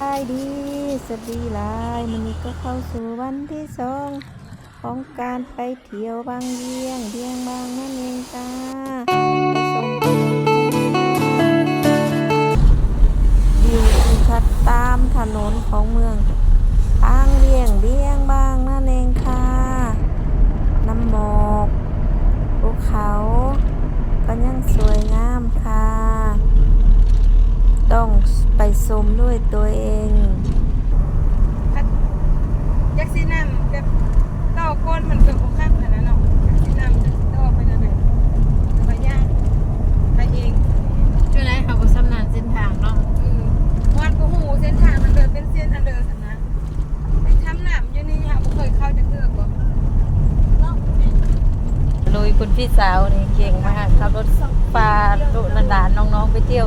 บายดีสดีหลายมันนี้ก็เข้าสู่วันที่สองของการไปเที่ยวบางเยียงเยี่ยงบางนั่นเองจ้าวิวทิวทัศน์ตามถนนของเมืองบางเยี่ยงเยี่ยงบางนั่นเองค่ะ น้ำหมอกภูเขา ก็ยังสวยงามค่ะ ต้องไปชมด้วยตัวเองยักษ์ซีน้ำแบบต่อก้นมันเกือบโอคักขนาดนั้นเนาะยักษ์ซีน้ำจะต่อไปนั่นเลยจะไปย่างไปเองช่วงนั้นเขาก็สำนานเส้นทางเนาะอืมวันกูหูเส้นทางมันเดินเป็นเส้นอันเดินสันนะไปทำหนามอยู่นี่ค่ะบ่เคยเข้าจะเลือกบ่เนาะลุยคุณพี่สาวนี่เก่งมากขับรถพาลูกหลานๆน้องๆไปเที่ยว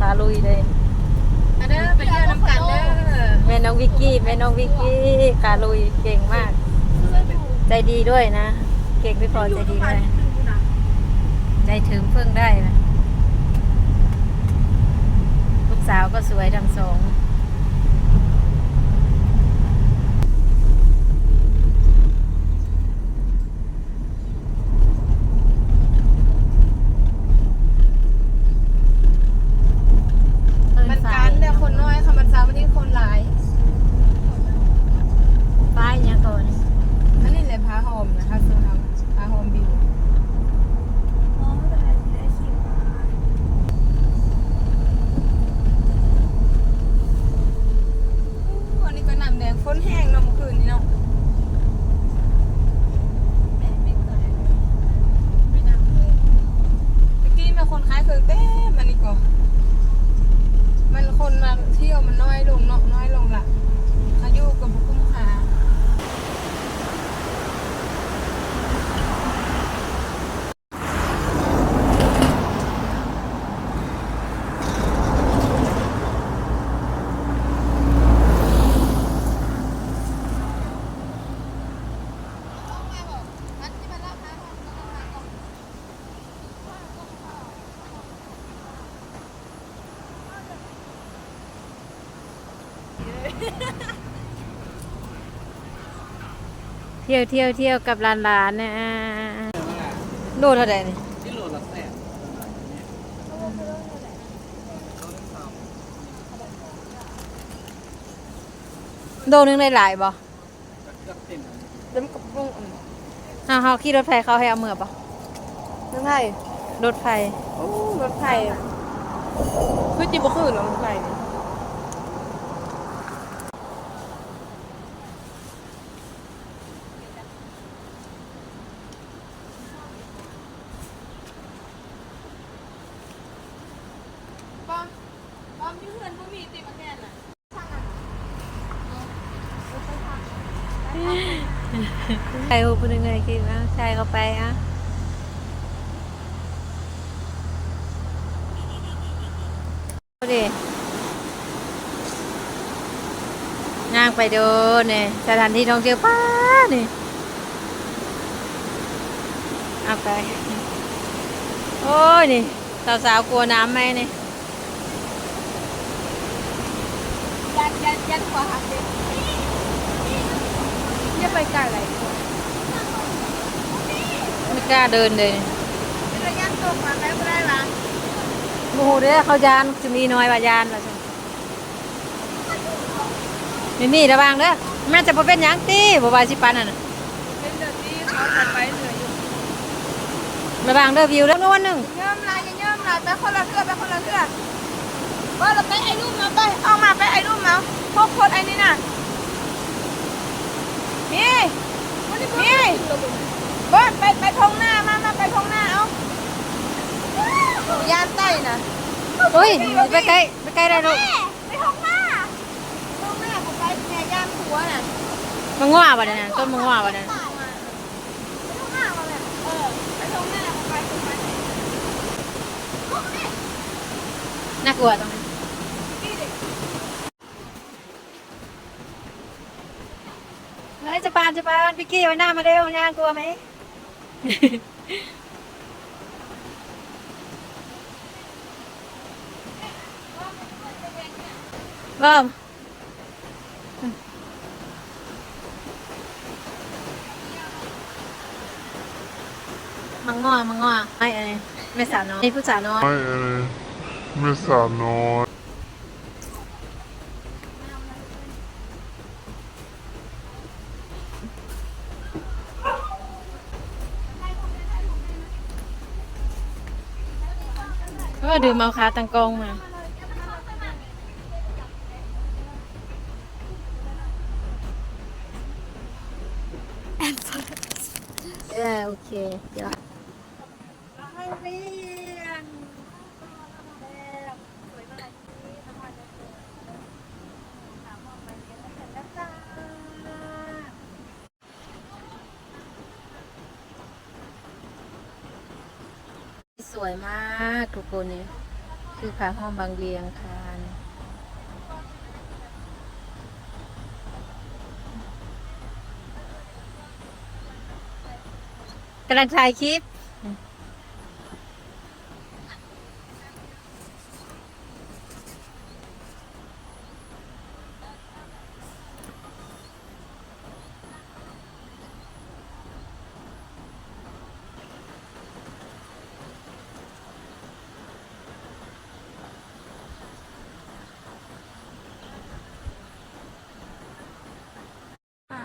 พาลุยเลยมาเด้อไปเที่ยวน้ำกันเด้อแม่น้องวิกกี้แม่น้องวิกกี้พาลุยเก่งมาก ใจดีด้วยนะ เก่งไม่พอใจดีด้วยใจถึงเพิ่งได้นะลูกสาวก็สวยทั้งสอง มันการแต่คนน้อยค่ะมันสาวมันนี่คนหลาย ป้ายยังก่อน อันนี้เลยพาหอมนะคะส่วนทำพาหอมบิวอู้อันนี้ก็น้ำแดงฝนแห้งเนาะเมื่อคืนนี้เนาะ ไม่นำเลย เมื่อกี้มีคนขายเครื่องเต้มันนี่ก็มันคนมาเที่ยวมันน้อยลงเนาะน้อยลงละอายุกับบุคุ้มค่าเที่ยวเที่ยวเที่ยวกับหลานๆนะอ่าโลเท่าไหร่นี่ที่โหลดละแสนโลนึงได้หลายบ่เกือบเต็มเริ่มกับปรุงเฮาเฮาขี่รถไฟเขาให้เอาเมื่อบ่น้ำไผ่รถไฟโอ้รถไผ่คือจีบคือเนาะรถไผ่ปอมปอมที่เพื่อนก็มีติมาแค่น่ะ ใครหูพูดยังไงกินอะชายเขาไปอะดูดิ ย่างไปดูเนี่ยสถานที่ท่องเที่ยวป้านี่เอาไป โอ้ยนี่สาวๆกลัวน้ำไหมนี่ยันยันยันหัวหักเลยอย่าไปไกลเลยไม่กล้าเดินเลยระยะตกมาแล้วก็ได้ละโมโหเด้อเขายานจะมีน้อยว่ายานว่าจัง นี่นี่ระวังเด้อแม่จะบ่เป็นหยังตีบ่ว่าสิปานนั่นน่ะเป็นเดือดที่เขาจะไปเหนื่อยอยู่ระวังเด้อวิวเด้อวันหนึงเยิ่มลายเยิ่มลายไปคนละเทือไปคนละเทือว่าเราไปไอ้รูปมาไปเอามาไปไอ้รูปมาพกคนไอ้นี่น่ะมีมีเบิร์ดไปไปทงหน้ามามาไปทงหน้าเอายานใต้น่ะโอ้ยไปใกล้ไปใกล้ได้ลูก ไปทงหน้าทงหน้าของไปแม่ยานหัวน่ะ มังง่วบ่นั่นน่ะต้นมังง่วบ่นั่นไปทงหน้ามาเลยเออไปทงหน้าของไปทงไปน่ากลัวตรงนั้นเฮ้ยจะปานจะปานพี่กี้ไว้หน้ามาเร็วน่ากลัวไหมเริ่ม มังงอมังงอไอ้ไอ้ไม่สาวน้อยไอ้ผู้สาวน้อยไม่อะไรไม่สาวน้อยก็ดื่มเอาคาตังกงมาเออโอเคเดี๋ยว สวยมากทุกคนเนี่ยคือผาห้องบางเวียงคานกำลังถ่ายคลิป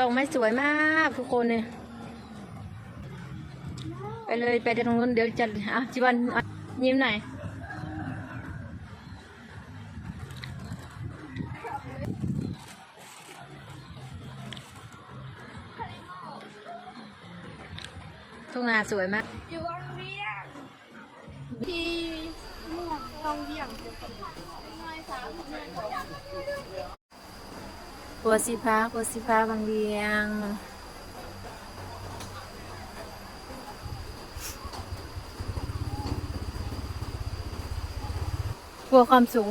ลงไม่สวยมากทุกคนเลยไปเลยไปตรงนู้นเดี๋ยวจะอะจิวันยิ้มหน่อยทุ่งนาสวยมาก กลัวสีฟ้ากัวสีฟ้าบางเวียงกลัวความสูง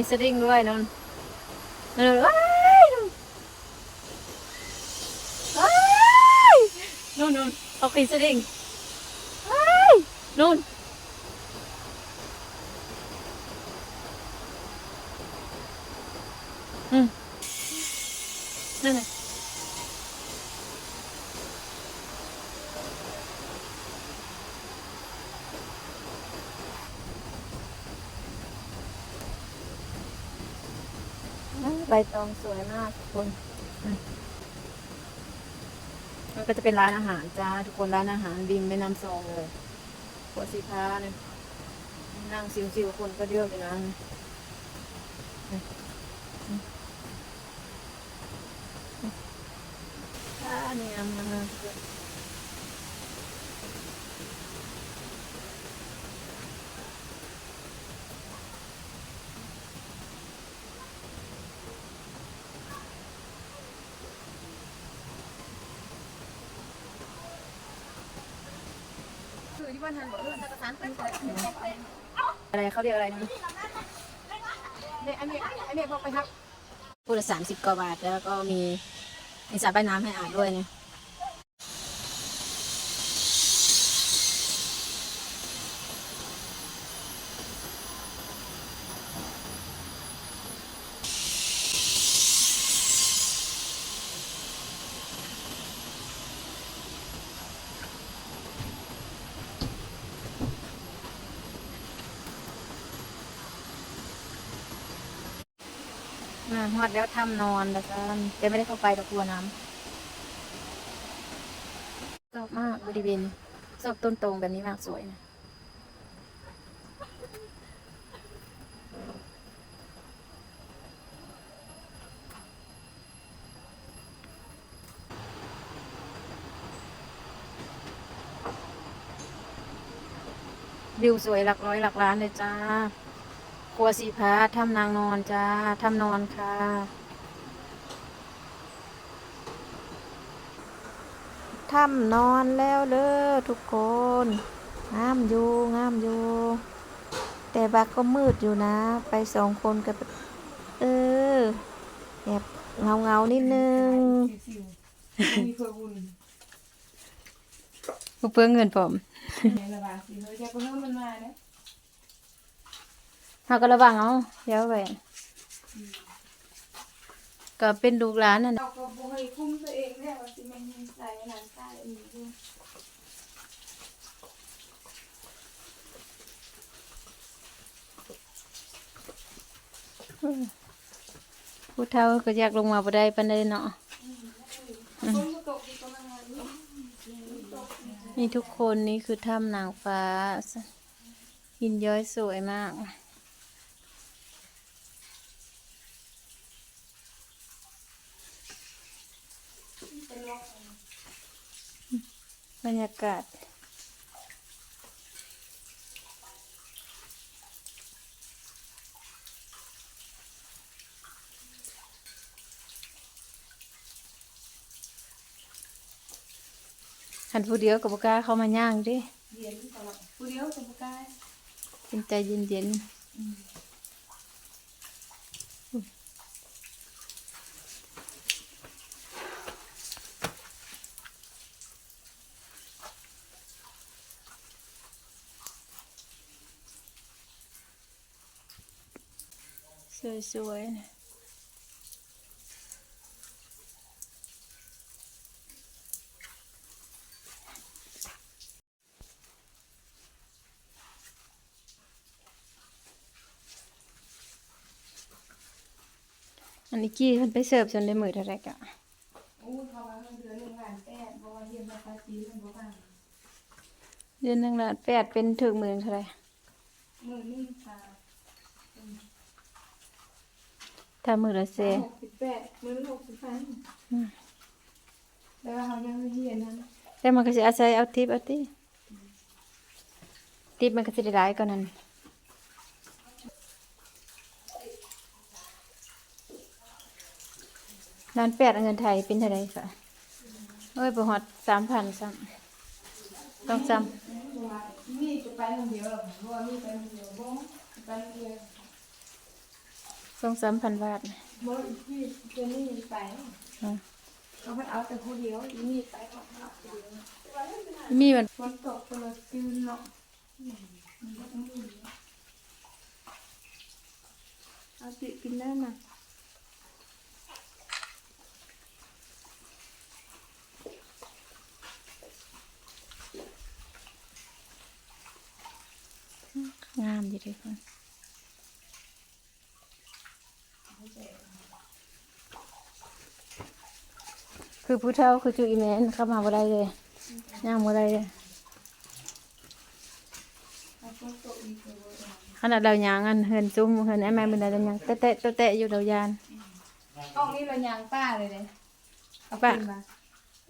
มีสลิงด้วยนนนนว้ายนนว้ายนนนนเอาปีนสลิงว้ายนนอืมนั่นแหละ ตองสวยมากทุกคนมันก็จะเป็นร้านอาหารจ้าทุกคนร้านอาหารริมแม่น้ำซองเลยหัวสีฟ้าเนี่ยนั่งซิวๆคนก็เยอะเลยนะอืมอืมอ่าเนี่ยมัน อะไรเขาเรียกอะไรนะเนี่ยอันนี้อันนี้พอไปครับพูดละสามสิบกว่าบาทแล้วก็มีมีสระว่ายน้ำให้อาบด้วยเนี่ย อาฮอดแล้วทำนอนแล้วกันแต่ไม่ได้เข้าไปดอกบัวน้ำชอบมากบริเวณชอบต้นตรงแบบนี้มากสวยนะวิวสวยหลักร้อยหลักล้านเลยจ้า ครัวสีพาทำนางนอนจ้าทำนอนค่ะถ้ำนอนแล้วเด้อทุกคน งามอยู่งามอยู่ แต่บักก็มืดอยู่นะ ไปสองคนกับเออแอบเงาเงาๆนิดนึงมีเคยบุญกูเพื่อเงินผมในระบาดสิ เฮ้ยอยากก็เริ่มมันมาเนี่ยเขาก็ระวังเอาเดี๋ยวไปก็เป็นลูกหลานนั่นน่ะเราก็บ่ให้คุ้มตัวเองเนี่ยว่าสิแม่นใส่หนังใส่อีกด้วยผู้เฒ่าก็อยากลงมาบ่ได้ปานใดเนาะฝนก็ตกอีกประมาณนี้นี่ทุกคนนี่คือถ้ำนางฟ้าหินย้อยสวยมาก บรรยากาศ หันผู้เดียวกับกล้าเข้ามาย่างเดิเย็นตลอดผู้เดียวจะบ่กล้าเป็นใจเย็นๆ สวยๆนะอันนี้กี้มันไปเสิร์ฟจนได้มือเท่าไหรกะอู้เขาว่าเดือนหนึ่งล้านแปดเพราะว่าเย็นมาภาษีมันบ่บ้างเดือนหนึ่งละแปดเป็นถึงหมื่นเท่าไหรมื้อหนึงค่ะ ถ้ามือละเซหกสิบแปดมื้อละหกสิบพันแต่ว่าเขายังไม่เห็นนั้นแต่มันก็จะอาศัยเอาทิปเอาทิทิปมันก็จะได้หลายกว่านั้นล้านแปดเอาเงินไทยเป็นเท่าไหรค่ะเอ้ยประหอดสามพันซ้ำต้องซ้นี่จะไปคนเดียวหรอเพราะว่ามีไปคนเดียวบ่ไปคนเดียวำ ต้องสามพันบาทบ่อีกที่เจนี่ไปอืมเขาไปเอาแต่คนเดียวอีนี่ไปของเขาคนเดียวมีมันฝนตกตลอดคืนเนาะมันก็ต้องอยู่เอาติกินได้น่ะงามดีเลยคน คือผู้เฒ่าคือจูอีแมนเข้ามาบ่ได้เลยย่างบ่ได้เลยเอาฝนตกอีกเลยขนาดเรายางอันเฮินซุ้มเฮินไอ้แม่เป็นอะไรยังแตะแตะแตะอยู่เรายานออกนี่เรายางป้าเลยเลยเอาป้าขึ้นมา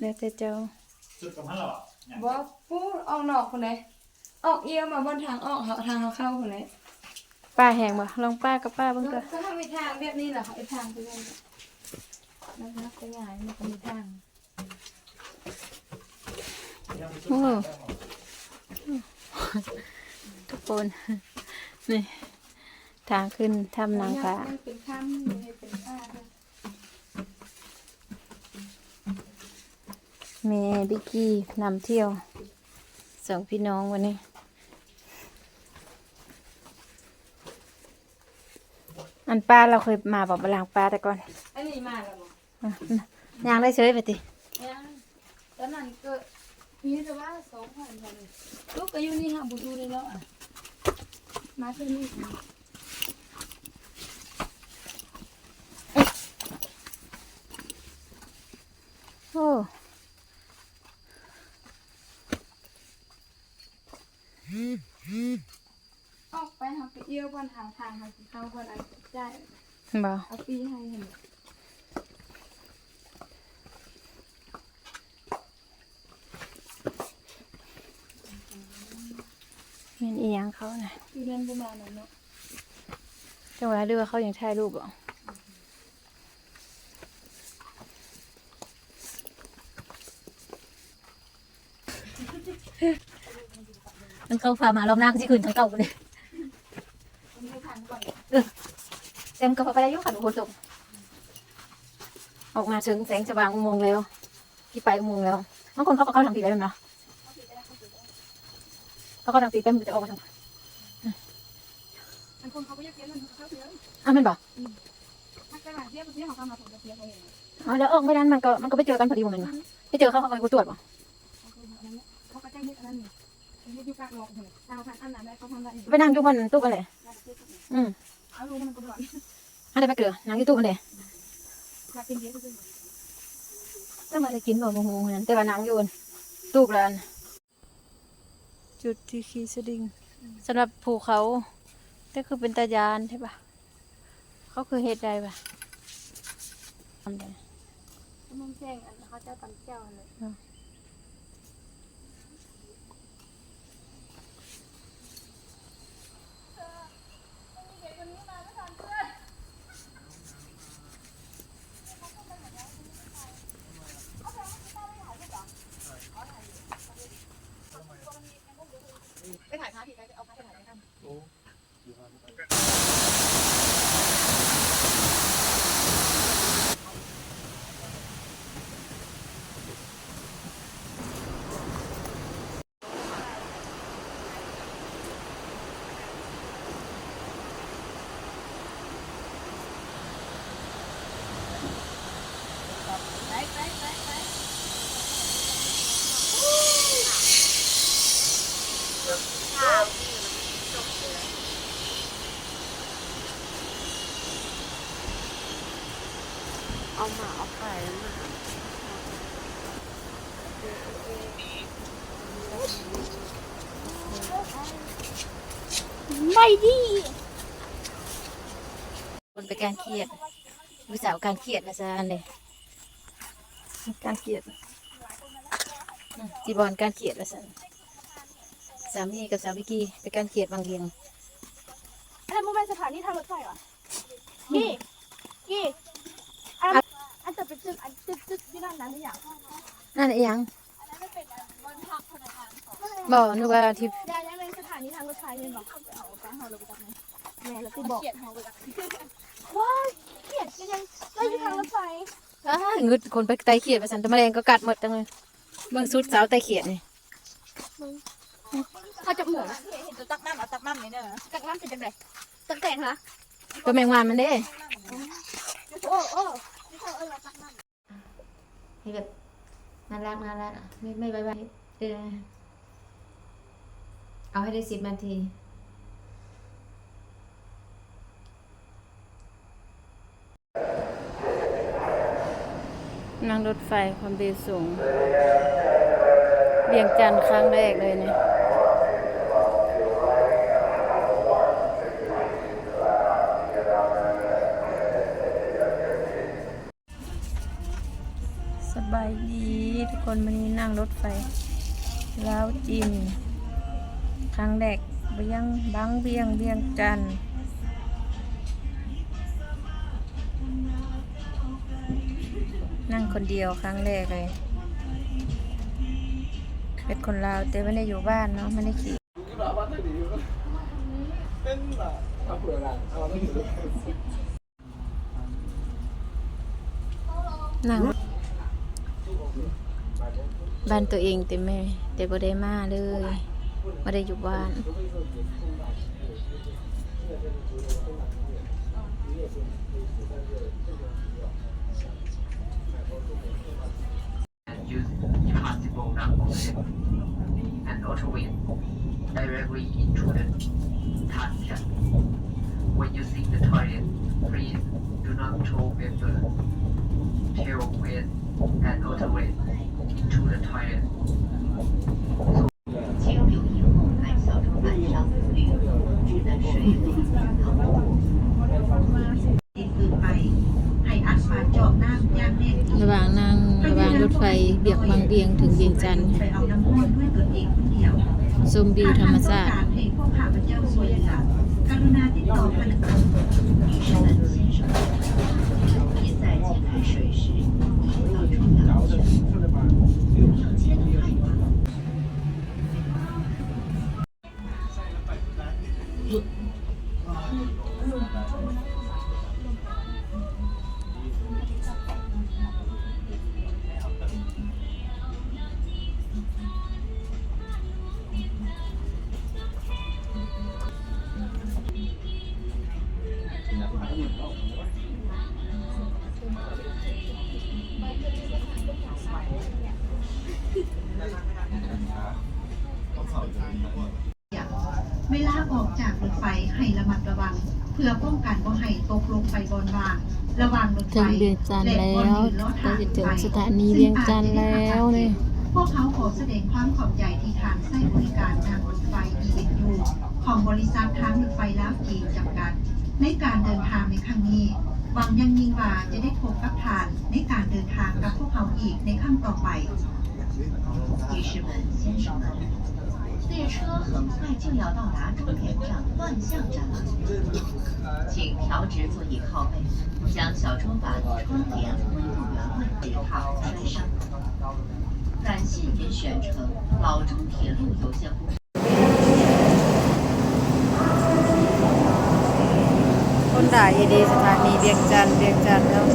แล้วแต่เจ้าสุดกับมันหรอบ่ปูออกนอกคนไหนออกเอียมาบนทางออกทางเขาเข้าคนไหนป้าแหงบ่ลองป้ากับป้าเบิ่งก็ก็ถ้ามีทางแบบนี้เหรอไอ้ทางไปเลยนะ ครับไปง่ายมันก็มีทางโอ้ทุกคนนี่ทางขึ้นถ้ำนางฟ้าเป็นข้ามเป็นข้าเมบิกี้นำเที่ยวสองพี่น้องวันนี้อันป้าเราเคยมาบอกบลางป้าแต่ก่อน อันนี้มาแล้ว ย่างได้เฉยไปติยังตอนนั้นก็มีแต่ว่าสองพันพันลูกก็อยู่นี่ฮะบุดูเลยเนาะอะ มาที่นี่โอ้ออกไปหาไปเอี้ยวบนทางทางเขาเข้าบนอันได้บ่เอาปีให้เห็น เม่นอีหยังเขานะ คือเล่นประมานั้นเนาะจังหวะดูว่าเขายังถ่ายรูปบ่มันเข้าฟ้ามารอบหน้าก็สิคืนทั้งเก่าเลยเต็มกระเพาไปได้อยุ่งขันโคตกออกมาถึงแสงสว่างอุโมงค์แล้ว ที่ไปอุโมงค์แล้วบางคนเขาก็เข้าทางผิดไปแล้วเนาะเขาก็ทางผิดไปมันจะออกมาทาง คนเขาก็อยากเสียเงินเขาเสียอ้าวมันบอกถ้าขนาดเสียเสียเขาทำมาผมจะเสียเขาเองอ๋อแล้วออกไม่นั้นมันก็มันก็ไปเจอกันพอดีมันไปเจอเขาเขาก็ไปตรวจบ่เขาก็แจ้งเฮ็ดอันนั้นนี่เฮ็ดอยู่กลางหลอกเลยทางผ่านอันนั้นได้เขาทำได้ไปนั่งอยู่บนตู้กันเลยอืมเอาลูกมันก็ร้อนให้ได้ไปเกลือนั่งอยู่ตู้กันเลยอยากกินเยอะขึ้นก็มาได้กินบ่โมโหนั้นแต่ว่านั่งอยู่บนตู้กันจุดที่ขี่สดิงสำหรับภูเขา แต่คือเป็นตายานใช่ปะเขาคือเหตุใดปะทำได้มันแจ้งอันเขาจะตำเจ้าเลย ไปถ่ายพาร์ทที่ไปเอาพาร์ทไปถ่ายไปทำ เอาหมาเอาไก่แล้วมา คนไปการ เครียดวิสาวการเครียดนะจ๊ะอันเลยการเครียดอืมจีบอลการเครียดนะจ๊ะสามีกับสาวิกีไปการเครียดบางเรียงอันนั้นเป็นสถานีทางรถไฟเหรอกี่กี่อันอันจะเป็นจุดอันจุดจุดที่นั่นนั้นหรือยังนั่นอีหยังอันนั้นไม่เป็นบนพักธนาคารของบอกนึกว่าที่ยายยังเป็นสถานีทางรถไฟเลยบอกเอาไปเอาเราไปจับไหมแม่เราไปบอก เขียดเราไปจับว้ายเขียดก็ยังก็อยู่ทางรถไฟอ้ายงึดคนไปไตเขียดไปสันตะแมลงก็กัดหมดจังเลยเบิ่งสุดสาวไตเขียดนี่เขาจับหมูเห็นตัวตักน้ำเอาตักน้ำนี่เด้อจากน้ำเป็นจังไงตักแตงเหรอตัวแมงวันมันเด้โอ้โอ้นี่แบบน่ารักน่ารักอะไม่ไม่ไปไปเออเอาให้ได้สิบนาที นั่งรถไฟความเร็วสูงเวียงจันทร์ครั้งแรกเลยเนี่ยสบายดีทุกคนวันนี้นั่งรถไฟแลาวจีนครั้งแรกเบียงบางเบียงเบียงจันทร์ คนเดียวครั้งแรกเลย เป็นคนลาวแต่ไม่ได้อยู่บ้านเนาะไม่ได้ขี่นั่งบ้านตัวเองแต่ไม่แต่บ่ได้มาเลยไม่ได้อยู่บ้าน and use impossible number and auto-win directly into the tap. When using the toilet, please do not throw the paper, tailwind, and auto-win into the toilet. 请 จันทร์ไปเอาน้ำมันด้วยตนเองคนเดียวชมวิวธรรมชาติให้พวกข้าพเจ้าช่วยเหลือกรุณาติดต่อพนั ถึงเวียงจันแล้วเราถึงสถานีเวียงจันแล้วเลยพวกเขาขอแสดงความขอบใจที่ทางใส้บริการทางรถไฟ ENU ของบริษัททางรถไฟลาวกีจำกัด ในการเดินทางในครั้งนี้หวังยังยิงว่าจะได้พบกับทานในการเดินทางกับพวกเขาอีกในขั้นต่อไป 列车很快就要到达终点站万象站了，请调直座椅靠背，将小桌板、窗帘恢复原位，踏不摔伤。感谢您选乘老中铁路有限公司。 คนด่าเอดีสถานีเวียงจันทร์เวียงจันทร์แล้ว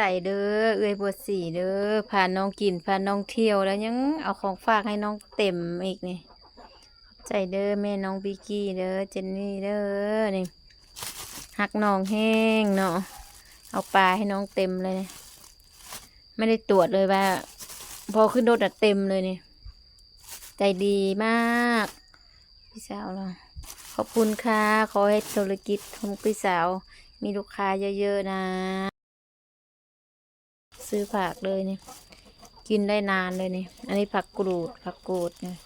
ใจเด้อเอ้ยบวชสีเด้อพาน้องกินพาน้องเที่ยวแล้วยังเอาของฝากให้น้องเต็มอีกนี่ใจเด้อแม่น้องบิกกี้เด้อเจนนี่เด้อนี่หักน้องแห้งเนาะเอาปลาให้น้องเต็มเลยนี่ไม่ได้ตรวจเลยว่า พอขึ้นรถอะเต็มเลยนี่ใจดีมากพี่สาวเราขอบคุณค่ะ ขอให้ธุรกิจของพี่สาว มีลูกค้าเยอะ ๆ นะ ซื้อผักเลยนี่ กินได้นานเลยนี่ อันนี้ผักกรูดผักกูดเนี่ย